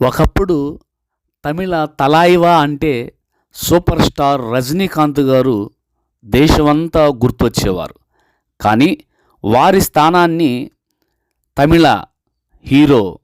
ఒకప్పుడు తమిళ తలాయివా అంటే super star Rajinikanth గారు దేశమంతా గుర్తొచ్చేవారు. కానీ వారి స్థానాన్ని తమిళ హీరో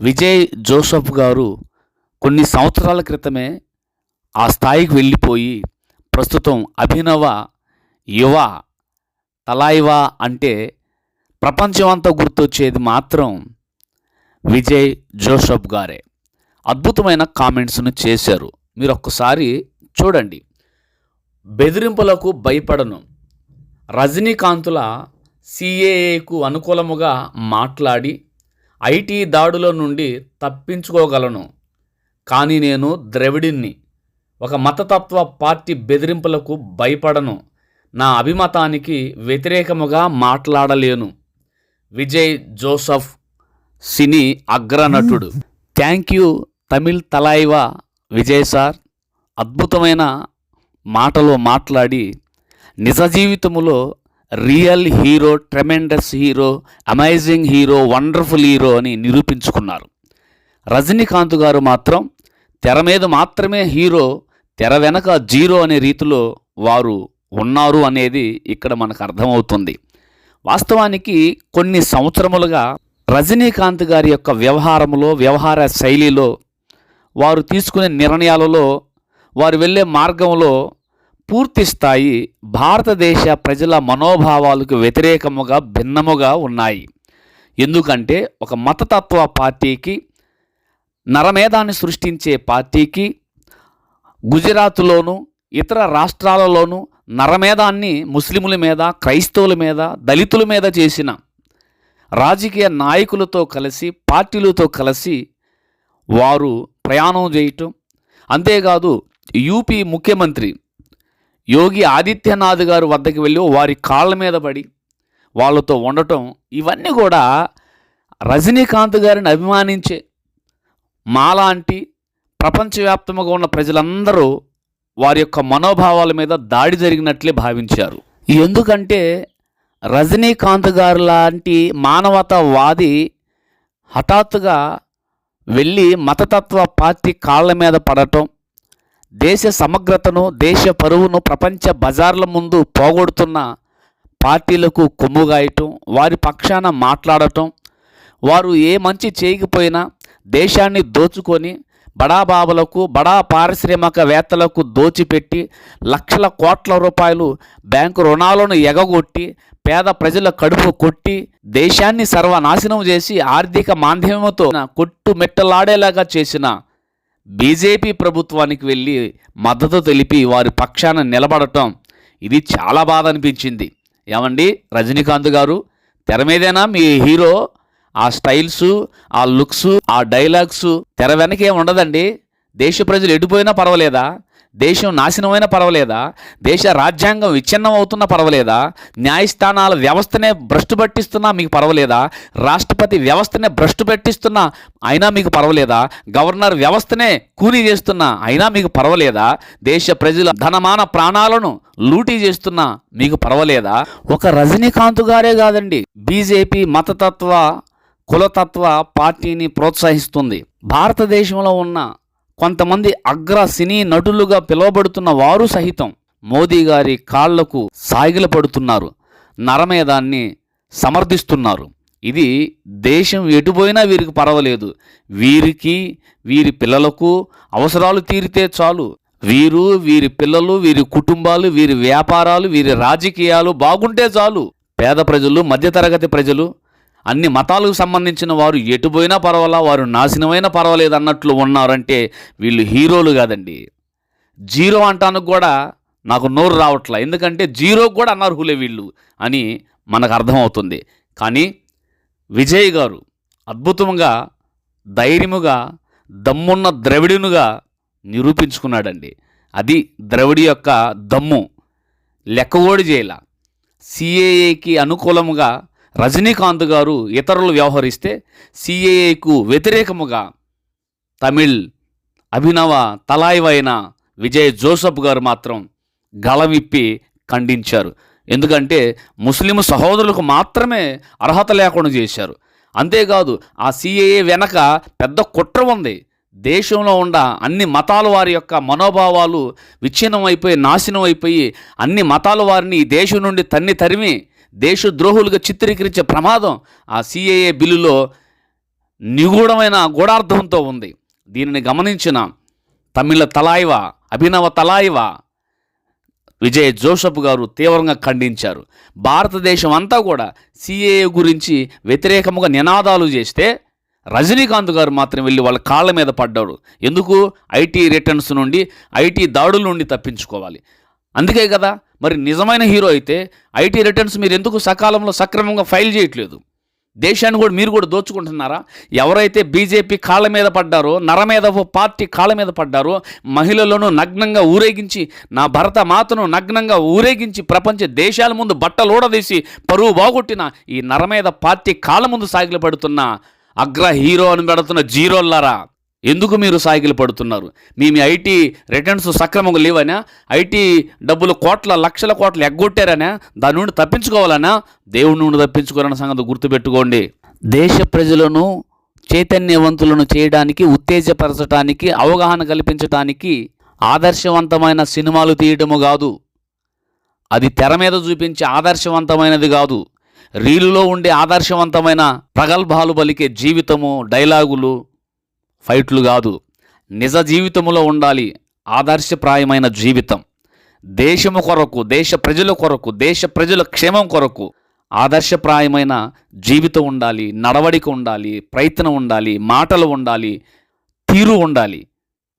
విజయ్ జోసఫ్ గారు కొన్ని సంవత్సరాల క్రితమే ఆ స్థాయికి వెళ్ళిపోయి ప్రస్తుతం అభినవ యువ తలాయివా అంటే ప్రపంచమంతా గుర్తొచ్చేది మాత్రం విజయ్ జోసఫ్ గారే. అద్భుతమైన కామెంట్స్ను చేశారు. మీరు ఒక్కసారి చూడండి. బెదిరింపులకు భయపడను. రజనీకాంతుల సిఏఏకు అనుకూలముగా మాట్లాడి ఐటీ దాడుల నుండి తప్పించుకోగలను. కానీ నేను ద్రవిడిని ఒక మతతత్వ పార్టీ బెదిరింపులకు భయపడను. నా అభిమతానికి వ్యతిరేకముగా మాట్లాడలేను. విజయ్ జోసఫ్ సినీ అగ్రనటుడు. Thank you Tamil Thalaiva Vijay sir. అద్భుతమైన మాటలు మాట్లాడి నిజ జీవితములో real hero tremendous hero amazing hero wonderful hero అని నిరూపించుకున్నారు. రజనీకాంత్ గారు మాత్రం తెర మీద మాత్రమే హీరో తెర వెనక జీరో అనే రీతిలో వారు ఉన్నారు అనేది ఇక్కడ మనకు అర్థమవుతుంది. వాస్తవానికి కొన్ని సంవత్సరములుగా రజనీకాంత్ గారి యొక్క వ్యవహారంలో వ్యవహార శైలిలో వారు తీసుకునే నిర్ణయాలలో వారు వెళ్ళే మార్గంలో పూర్తి స్థాయి భారతదేశ ప్రజల మనోభావాలకు వ్యతిరేకముగా భిన్నముగా ఉన్నాయి. ఎందుకంటే ఒక మతతత్వ పార్టీకి నరమేధాన్ని సృష్టించే పార్టీకి గుజరాత్లోను ఇతర రాష్ట్రాలలోనూ నరమేధాన్ని ముస్లిముల మీద క్రైస్తవుల మీద దళితుల మీద చేసిన రాజకీయ నాయకులతో కలిసి పార్టీలతో కలిసి వారు ప్రయాణం చేయటం. అంతేకాదు యూపీ ముఖ్యమంత్రి యోగి ఆదిత్యనాథ్ గారు వద్దకు వెళ్ళి వారి కాళ్ళ మీద పడి వాళ్ళతో ఉండటం ఇవన్నీ కూడా రజనీకాంత్ గారిని అభిమానించే మాలాంటి ప్రపంచవ్యాప్తంగా ఉన్న ప్రజలందరూ వారి యొక్క మనోభావాల మీద దాడి జరిగినట్లే భావించారు. ఎందుకంటే రజనీకాంత్ గారు లాంటి మానవతావాది హఠాత్తుగా వెళ్ళి మతతత్వ పార్టీ కాళ్ళ మీద పడటం దేశ సమగ్రతను దేశ పరువును ప్రపంచ బజార్ల ముందు పోగొడుతున్న పార్టీలకు కొమ్ముగాయటం వారి పక్షాన మాట్లాడటం వారు ఏ మంచి చేయకపోయినా దేశాన్ని దోచుకొని బడాబాబులకు బడా పారిశ్రామికవేత్తలకు దోచిపెట్టి లక్షల కోట్ల రూపాయలు బ్యాంకు రుణాలను ఎగగొట్టి పేద ప్రజల కడుపు కొట్టి దేశాన్ని సర్వనాశనం చేసి ఆర్థిక మాంద్యమతో కొట్టు మెట్టలాడేలాగా చేసిన బీజేపీ ప్రభుత్వానికి వెళ్ళి మద్దతు తెలిపి వారి పక్షాన నిలబడటం ఇది చాలా బాధ అనిపించింది. ఏమండి? రజనీకాంత్ గారు తెర మీదేనా మీ హీరో? ఆ స్టైల్స్ ఆ లుక్స్ ఆ డైలాగ్స్ తెర వెనకేం ఉండదండి. దేశ ప్రజలు ఎడిపోయినా పర్వాలేదా? దేశం నాశనమైన పర్వాలేదా? దేశ రాజ్యాంగం విచ్ఛిన్నం అవుతున్నా పర్వాలేదా? న్యాయస్థానాల వ్యవస్థనే భ్రష్టు పట్టిస్తున్నా మీకు పర్వాలేదా? రాష్ట్రపతి వ్యవస్థనే భ్రష్టు పెట్టిస్తున్నా అయినా మీకు పర్వాలేదా? గవర్నర్ వ్యవస్థనే కూలీ చేస్తున్నా అయినా మీకు పర్వాలేదా? దేశ ప్రజల ధనమాన ప్రాణాలను లూటీ చేస్తున్నా మీకు పర్వాలేదా? ఒక రజనీకాంత్ గారే కాదండి. బీజేపీ మతతత్వ కులతత్వ పార్టీని ప్రోత్సహిస్తుంది. భారతదేశంలో ఉన్న కొంతమంది అగ్ర సినీ నటులుగా పిలువబడుతున్న వారు సహితం మోదీ గారి కాళ్ళకు సాగిలపడుతున్నారు నరమేదాన్ని సమర్థిస్తున్నారు. ఇది దేశం ఎటుపోయినా వీరికి పర్వాలేదు. వీరికి వీరి పిల్లలకు అవసరాలు తీరితే చాలు. వీరు వీరి పిల్లలు వీరి కుటుంబాలు వీరి వ్యాపారాలు వీరి రాజకీయాలు బాగుంటే చాలు. పేద ప్రజలు మధ్యతరగతి ప్రజలు అన్ని మతాలకు సంబంధించిన వారు ఎటుపోయినా పర్వాలా వారు నాశనమైన పర్వాలేదు అన్నట్లు ఉన్నారంటే వీళ్ళు హీరోలు కాదండి. జీరో అంటానికి కూడా నాకు నోరు రావట్లా. ఎందుకంటే జీరోకు కూడా అనర్హులే వీళ్ళు అని మనకు అర్థమవుతుంది. కానీ విజయ్ గారు అద్భుతంగా ధైర్యముగా దమ్మున్న ద్రవిడునుగా నిరూపించుకున్నాడండి. అది ద్రవిడి యొక్క దమ్ము. లెక్కగోడి చేయాల. సిఏఏకి అనుకూలముగా రజనీకాంత్ గారు ఇతరులు వ్యవహరిస్తే సిఏఏకు వ్యతిరేకముగా తమిళ్ అభినవ తలాయివైన విజయ్ జోసఫ్ గారు మాత్రం గళమిప్పి ఖండించారు. ఎందుకంటే ముస్లిం సహోదరులకు మాత్రమే అర్హత లేకుండా చేశారు. అంతేకాదు ఆ సిఏఏ వెనక పెద్ద కుట్ర ఉంది. దేశంలో ఉండ అన్ని మతాల వారి యొక్క మనోభావాలు విచ్ఛిన్నం అయిపోయి నాశనం అయిపోయి అన్ని మతాల వారిని ఈ దేశం నుండి తన్ని తరిమి దేశద్రోహులుగా చిత్రీకరించే ప్రమాదం ఆ సిఏఏ బిల్లులో నిగూఢమైన గూఢార్థంతో ఉంది. దీనిని గమనించిన తమిళ తలాయివ అభినవ తలాయివ విజయ్ జోసఫ్ గారు తీవ్రంగా ఖండించారు. భారతదేశం అంతా కూడా సిఏఏ గురించి వ్యతిరేకముగా నినాదాలు చేస్తే రజనీకాంత్ గారు మాత్రం వెళ్ళి వాళ్ళ కాళ్ళ మీద పడ్డాడు ఎందుకు? ఐటీ రిటర్న్స్ నుండి ఐటీ దాడుల నుండి తప్పించుకోవాలి. అందుకే కదా మరి నిజమైన హీరో అయితే ఐటీ రిటర్న్స్ మీరు ఎందుకు సకాలంలో సక్రమంగా ఫైల్ చేయట్లేదు? దేశాన్ని కూడా మీరు కూడా దోచుకుంటున్నారా? ఎవరైతే బీజేపీ కాళ్ళ మీద పడ్డారో నర మీద ఓ పార్టీ కాళ్ళ మీద పడ్డారో మహిళలను నగ్నంగా ఊరేగించి నా భరత మాతను నగ్నంగా ఊరేగించి ప్రపంచ దేశాల ముందు బట్టలు ఊడదీసి పరువు బాగొట్టిన ఈ నర మీద పార్టీ కాళ్ళ ముందు సాగిలు పడుతున్న అగ్ర హీరో అని పెడుతున్న జీరోల్లారా? ఎందుకు మీరు సాగిలు పడుతున్నారు? మీ మీ ఐటీ రిటర్న్స్ సక్రమంగా లేవనా? ఐటీ డబ్బులు కోట్ల లక్షల కోట్లు ఎగ్గొట్టారనా? దాని నుండి తప్పించుకోవాలనా? దేవుడి నుండి తప్పించుకోవాలన్న సంగతి గుర్తుపెట్టుకోండి. దేశ ప్రజలను చైతన్యవంతులను చేయడానికి ఉత్తేజపరచడానికి అవగాహన కల్పించడానికి ఆదర్శవంతమైన సినిమాలు తీయడము కాదు. అది తెర మీద చూపించే ఆదర్శవంతమైనది కాదు. రీలులో ఉండే ఆదర్శవంతమైన ప్రగల్భాలు పలికే జీవితము డైలాగులు ఫైట్లు కాదు. నిజ జీవితములో ఉండాలి. ఆదర్శప్రాయమైన జీవితం. దేశము కొరకు దేశ ప్రజల కొరకు దేశ ప్రజల క్షేమం కొరకు ఆదర్శప్రాయమైన జీవితం ఉండాలి. నడవడిక ఉండాలి. ప్రయత్నం ఉండాలి. మాటలు ఉండాలి. తీరు ఉండాలి.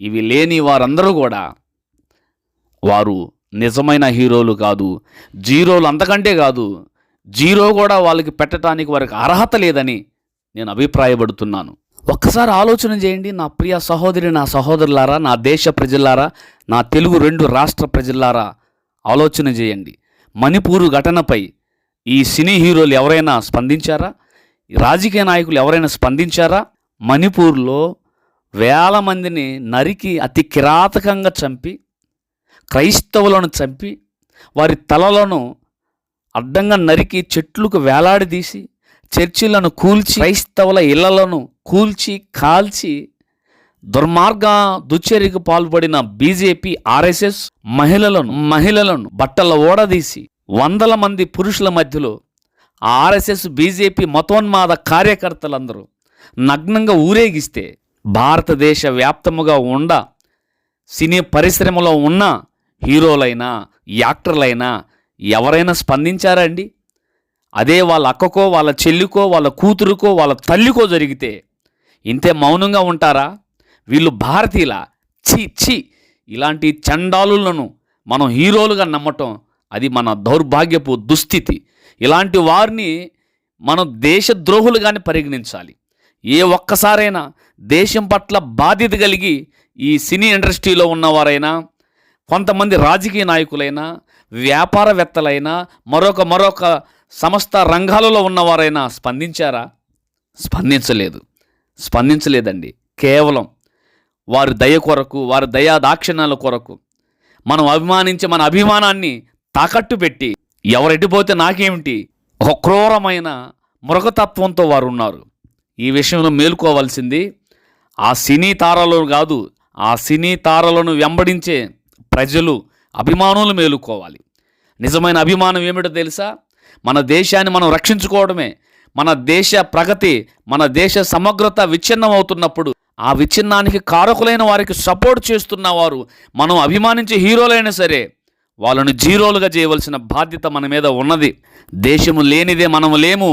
ఇవి లేని వారందరూ కూడా వారు నిజమైన హీరోలు కాదు. జీరోలు అంతకంటే కాదు. జీరో కూడా వాళ్ళకి పెట్టడానికి వారికి అర్హత లేదని నేను అభిప్రాయపడుతున్నాను. ఒక్కసారి ఆలోచన చేయండి నా ప్రియ సహోదరి నా సహోదరులారా నా దేశ ప్రజలారా నా తెలుగు రెండు రాష్ట్ర ప్రజలారా ఆలోచన చేయండి. మణిపూరు ఘటనపై ఈ సినీ హీరోలు ఎవరైనా స్పందించారా? రాజకీయ నాయకులు ఎవరైనా స్పందించారా? మణిపూర్లో వేల మందిని నరికి అతి కిరాతకంగా చంపి క్రైస్తవులను చంపి వారి తలలను అడ్డంగా నరికి చెట్లకు వేలాడదీసి చర్చిలను కూల్చి క్రైస్తవుల ఇళ్ళలను కూల్చి కాల్చి దుర్మార్గ దుశ్చర్యకు పాల్పడిన బీజేపీ ఆర్ఎస్ఎస్ మహిళలను మహిళలను బట్టల ఓడదీసి వందల మంది పురుషుల మధ్యలో ఆర్ఎస్ఎస్ బీజేపీ మతోన్మాద కార్యకర్తలందరూ నగ్నంగా ఊరేగిస్తే భారతదేశ వ్యాప్తముగా ఉండ సినీ పరిశ్రమలో ఉన్న హీరోలైనా యాక్టర్లైనా ఎవరైనా స్పందించారా అండి? అదే వాళ్ళ అక్కకో వాళ్ళ చెల్లికో వాళ్ళ కూతురుకో వాళ్ళ తల్లికో జరిగితే ఇంతే మౌనంగా ఉంటారా? వీళ్ళు భారతీయుల. చి చి ఇలాంటి చండాలులను మనం హీరోలుగా నమ్మటం అది మన దౌర్భాగ్యపు దుస్థితి. ఇలాంటి వారిని మనం దేశద్రోహులుగానే పరిగణించాలి. ఏ ఒక్కసారైనా దేశం పట్ల బాధ్యత కలిగి ఈ సినీ ఇండస్ట్రీలో ఉన్నవారైనా కొంతమంది రాజకీయ నాయకులైనా వ్యాపారవేత్తలైనా మరొక మరొక సమస్త రంగాలలో ఉన్నవారైనా స్పందించారా? స్పందించలేదు. స్పందించలేదండి. కేవలం వారి దయ కొరకు వారి దయా దాక్షిణ్యాల కొరకు మనం అభిమానించే మన అభిమానాన్ని తాకట్టు పెట్టి ఎవరెట్టిపోతే నాకేమిటి? ఒక క్రూరమైన మృగతత్వంతో వారు ఉన్నారు. ఈ విషయంలో మేలుకోవాల్సింది ఆ సినీ తారలను కాదు ఆ సినీ తారలను వెంబడించే ప్రజలు అభిమానులు మేలుకోవాలి. నిజమైన అభిమానం ఏమిటో తెలుసా? మన దేశాన్ని మనం రక్షించుకోవడమే. మన దేశ ప్రగతి మన దేశ సమగ్రత విచ్ఛిన్నం అవుతున్నప్పుడు ఆ విచ్ఛిన్నానికి కారకులైన వారికి సపోర్ట్ చేస్తున్న వారు మనం అభిమానించే హీరోలైనా సరే వాళ్ళను జీరోలుగా చేయవలసిన బాధ్యత మన మీద ఉన్నది. దేశము లేనిదే మనము లేము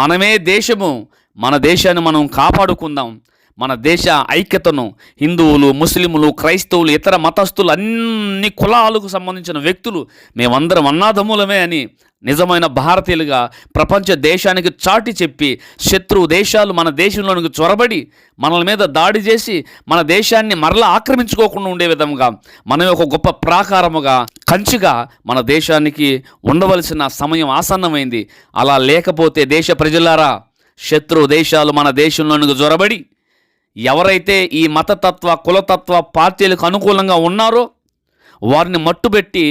మనమే దేశము మన దేశాన్ని మనం కాపాడుకుందాం. మన దేశ ఐక్యతను హిందువులు ముస్లింలు క్రైస్తవులు ఇతర మతస్థులు అన్ని కులాలకు సంబంధించిన వ్యక్తులు మేమందరం అన్నాదమ్ములమే అని నిజమైన భారతీయులుగా ప్రపంచ దేశానికి చాటి చెప్పి శత్రువు దేశాలు మన దేశంలోనికి చొరబడి మనల మీద దాడి చేసి మన దేశాన్ని మరలా ఆక్రమించుకోకుండా ఉండే విధంగా మనం ఒక గొప్ప ప్రాకారముగా కంచిగా మన దేశానికి ఉండవలసిన సమయం ఆసన్నమైంది. అలా లేకపోతే దేశ ప్రజలారా శత్రు దేశాలు మన దేశంలోనికి జొరబడి ఎవరైతే ఈ మతతత్వ కులతత్వ పార్టీలకు అనుకూలంగా ఉన్నారో వారిని మట్టుబెట్టి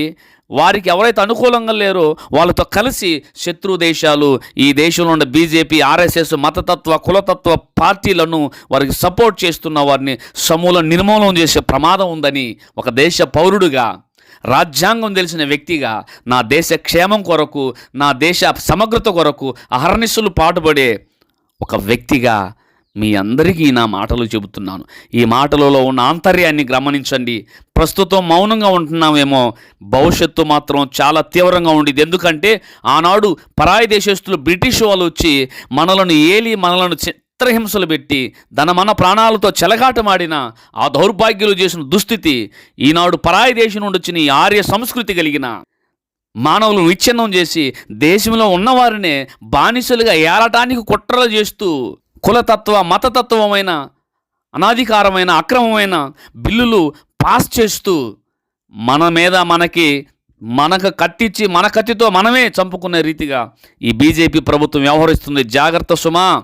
వారికి ఎవరైతే అనుకూలంగా లేరో వాళ్ళతో కలిసి శత్రు దేశాలు ఈ దేశంలో ఉన్న బీజేపీ ఆర్ఎస్ఎస్ మతతత్వ కులతత్వ పార్టీలను వారికి సపోర్ట్ చేస్తున్న వారిని సమూలం నిర్మూలన చేసే ప్రమాదం ఉందని ఒక దేశ పౌరుడిగా రాజ్యాంగం తెలిసిన వ్యక్తిగా నా దేశ క్షేమం కొరకు నా దేశ సమగ్రత కొరకు అహర్నిశలు పాటుపడే ఒక వ్యక్తిగా మీ అందరికీ నా మాటలు చెబుతున్నాను. ఈ మాటలలో ఉన్న ఆంతర్యాన్ని గమనించండి. ప్రస్తుతం మౌనంగా ఉంటున్నామేమో. భవిష్యత్తు మాత్రం చాలా తీవ్రంగా ఉండేది. ఎందుకంటే ఆనాడు పరాయి దేశస్తులు బ్రిటిష్ వాళ్ళు వచ్చి మనలను ఏలి మనలను చిత్రహింసలు పెట్టి ధనమన ప్రాణాలతో చెలగాటమాడిన ఆ దౌర్భాగ్యులు చేసిన దుస్థితి ఈనాడు పరాయి దేశం నుండి వచ్చిన ఈ ఆర్య సంస్కృతి కలిగిన మానవులను విచ్ఛిన్నం చేసి దేశంలో ఉన్నవారినే బానిసలుగా ఏలటానికి కుట్రలు చేస్తూ కులతత్వ మతతత్వమైన అనాధికారమైన అక్రమమైన బిల్లులు పాస్ చేస్తూ మన మీద మనకి మనకు కత్తిచ్చి మన కత్తితో మనమే చంపుకునే రీతిగా ఈ బీజేపీ ప్రభుత్వం వ్యవహరిస్తుంది. జాగ్రత్త సుమా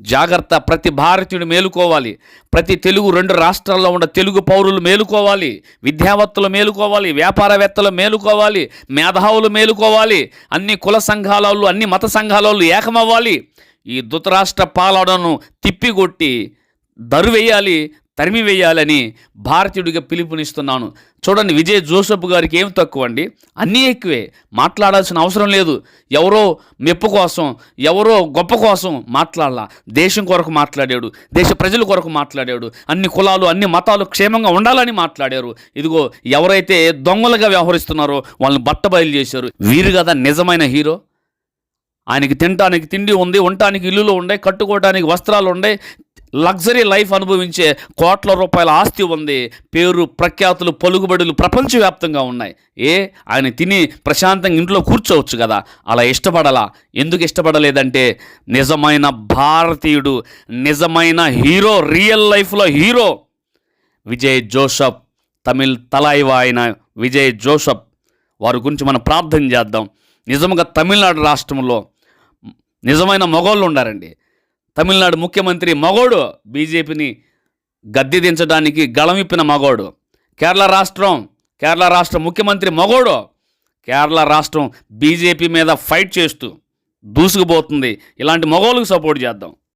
జాగ్రత్త. ప్రతి భారతీయుడు మేలుకోవాలి. ప్రతి తెలుగు రెండు రాష్ట్రాల్లో ఉన్న తెలుగు పౌరులు మేలుకోవాలి. విద్యావత్తలు మేలుకోవాలి. వ్యాపారవేత్తలు మేలుకోవాలి. మేధావులు మేలుకోవాలి. అన్ని కుల సంఘాలలో అన్ని మత సంఘాలలో ఏకమవ్వాలి. ఈ ధృతరాష్ట్ర పాలనను తిప్పికొట్టి దరువేయాలి తరిమివేయాలని భారతీయుడిగా పిలుపునిస్తున్నాను. చూడండి విజయ్ జోసఫ్ గారికి ఏం తక్కువ అండి? అన్నీ ఎక్కువే. మాట్లాడాల్సిన అవసరం లేదు. ఎవరో మెప్పు కోసం ఎవరో గొప్ప కోసం మాట్లాడాల. దేశం కొరకు మాట్లాడాడు దేశ ప్రజల కొరకు మాట్లాడాడు అన్ని కులాలు అన్ని మతాలు క్షేమంగా ఉండాలని మాట్లాడారు. ఇదిగో ఎవరైతే దొంగలుగా వ్యవహరిస్తున్నారో వాళ్ళని బట్టబయలు చేశారు. వీరు కదా నిజమైన హీరో? ఆయనకి తినటానికి తిండి ఉంది ఉండటానికి ఇల్లులు ఉండే కట్టుకోవడానికి వస్త్రాలు ఉండే లగ్జరీ లైఫ్ అనుభవించే కోట్ల రూపాయల ఆస్తి ఉంది. పేరు ప్రఖ్యాతులు పలుకుబడులు ప్రపంచవ్యాప్తంగా ఉన్నాయి. ఏ? ఆయన తిని ప్రశాంతంగా ఇంట్లో కూర్చోవచ్చు కదా. అలా ఇష్టపడలా? ఎందుకు ఇష్టపడలేదంటే నిజమైన భారతీయుడు నిజమైన హీరో రియల్ లైఫ్లో హీరో. విజయ్ జోసఫ్ తమిళ్ తలాయివా ఆయన విజయ్ జోసఫ్ వారి గురించి మనం ప్రార్థన చేద్దాం. నిజంగా తమిళనాడు రాష్ట్రంలో నిజమైన మగోళ్ళు ఉండారండి. తమిళనాడు ముఖ్యమంత్రి మగోడు బీజేపీని గద్దె దించడానికి గళమిప్పిన మగోడు కేరళ రాష్ట్రం కేరళ రాష్ట్ర ముఖ్యమంత్రి మగోడు కేరళ రాష్ట్రం బీజేపీ మీద ఫైట్ చేస్తూ దూసుకుపోతుంది. ఇలాంటి మగోళ్ళకు సపోర్ట్ చేద్దాం.